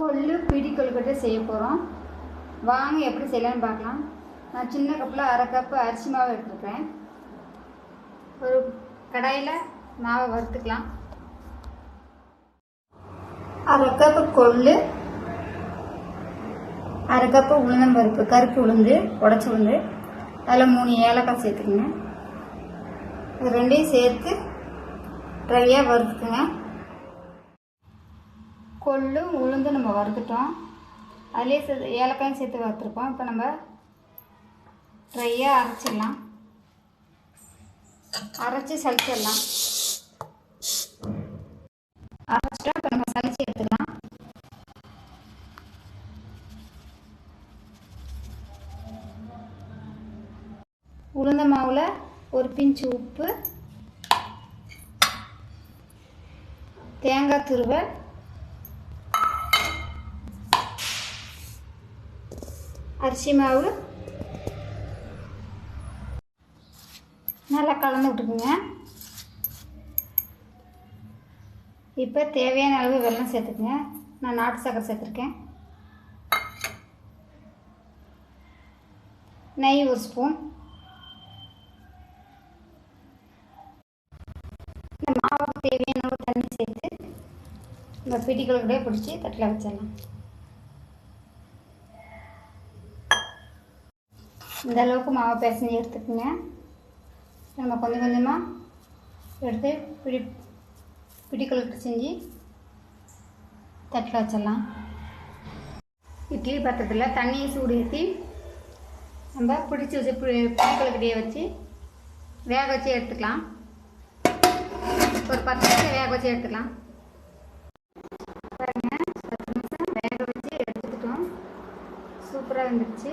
கொள்ளு பிடி கொழுக்கட்டை செய்ய போகிறோம் வாங்க எப்படி செய்யலாம்னு பார்க்கலாம். நான் சின்ன கப்பில் அரை கப்பு அரிசி மாவு எடுத்துருக்கேன் ஒரு கடாயில் மாவை வறுத்துக்கலாம். அரை கப்பு கொள்ளு அரை கப்பு உளுந்தம்பருப்பு கருப்பு உளுந்து உடச்சி உளுந்து. அதில் மூணு ஏலக்காய் சேர்த்துக்குங்க. இது ரெண்டையும் சேர்த்து ட்ரையாக வறுத்துக்குங்க. கொள்ளு உளுந்து நம்ம வறுத்துட்டோம். அதிலே சேர்த்து ஏலக்காயும் சேர்த்து வறுத்துருப்போம். இப்போ நம்ம ட்ரையாக அரைச்சிடலாம். அரைச்சி சளிச்சிடலாம் அரைச்சிட்டோம் இப்போ நம்ம சளிச்சு எடுத்துக்கலாம் உளுந்த மாவில் ஒரு பிஞ்சு உப்பு தேங்காய் துருவல் அரிசி மாவு. நல்லா கலந்து விட்டுக்குங்க. இப்போ தேவையான அளவு வெள்ளம் சேர்த்துக்குங்க. நான் நாட்டு சக்கரை சேர்த்துருக்கேன். நெய் ஒரு ஸ்பூன். இந்த மாவுக்கு தேவையான அளவு தண்ணி சேர்த்து இந்த பிடிகளுக்கிட்டே பிடிச்சி தட்டில் வச்சிடலாம் இந்த அளவுக்கு மாவு பிசைஞ்சு எடுத்துக்கோங்க. நம்ம கொஞ்சம் கொஞ்சமாக எடுத்து பிடி பிடிக்கொழுக்கு செஞ்சு தட்டில் வச்சிடலாம். இட்லி பாத்திரத்தில் தண்ணியை சூடு ஏற்றி நம்ம பிடிச்சி வச்சு பிடிக்கொழுக்கடியை வச்சு வேக வச்சு எடுத்துக்கலாம். ஒரு பத்து நிமிஷம் வேக வச்சு எடுத்துக்கலாம். பாருங்க பத்து நிமிஷம் வேக வச்சு எடுத்துக்கிட்டோம். சூப்பராக இருந்துச்சு